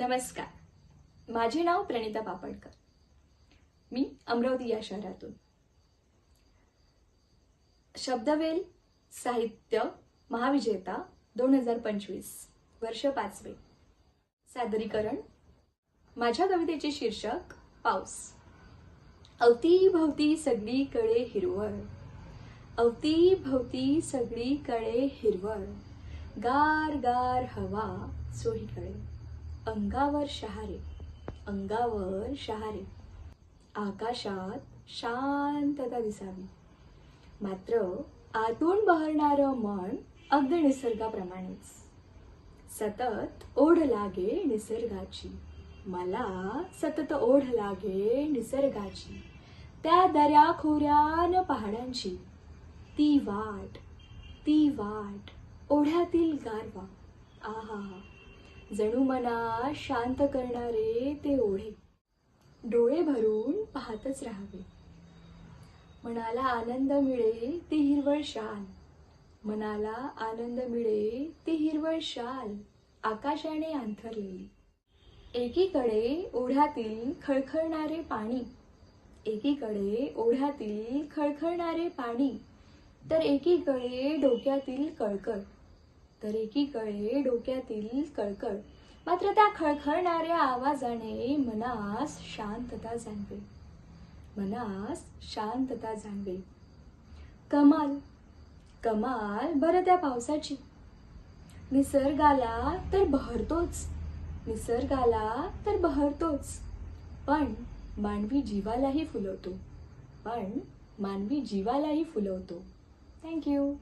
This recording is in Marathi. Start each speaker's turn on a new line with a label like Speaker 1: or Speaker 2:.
Speaker 1: नमस्कार. माझे नाव प्रणिता पापडकर मी अमरावती या शहरातून. शब्दवेल साहित्य महाविजेता दोन हजार पंचवीस वर्ष पाचवे. सादरीकरण. माझ्या कवितेचे शीर्षक पाऊस. अवतीभवती सगळीकडे हिरवळ. अवतीभवती सगळीकडे हिरवळ. गार गार हवा चोहीकडे अंगावर शहारे अंगावर शहारे. आकाशात शांतता दिसावी. मात्र आतून बहरणारं मन अगदी निसर्गाप्रमाणेच. सतत ओढ लागे निसर्गाची. मला सतत ओढ लागे निसर्गाची. त्या दऱ्या खोऱ्यान पहाडांची. ती वाट ती वाट ओढ्यातील गारवा. आहा जणू मना शांत करणारे ते ओढे. डोळे भरून पाहतच राहावे. मनाला आनंद मिळे ती हिरवळ शाल. मनाला आनंद मिळे ती हिरवळ शाल. आकाशाने अंथरलेली. एकीकडे ओढ्यातील खळखळणारे पाणी. एकीकडे ओढ्यातील खळखळणारे पाणी. तर एकीकडे डोक्यातील कळकळ. तर एकीकडे डोक्यातील कळकळ. मात्र त्या खळखळणाऱ्या आवाजाने मनास शांतता जाणवे. मनास शांतता जाणवे. कमाल. कमाल बरं त्या पावसाची. निसर्गाला तर बहरतोच. निसर्गाला तर बहरतोच. पण मानवी जीवालाही फुलवतो. पण मानवी जीवालाही फुलवतो. थँक्यू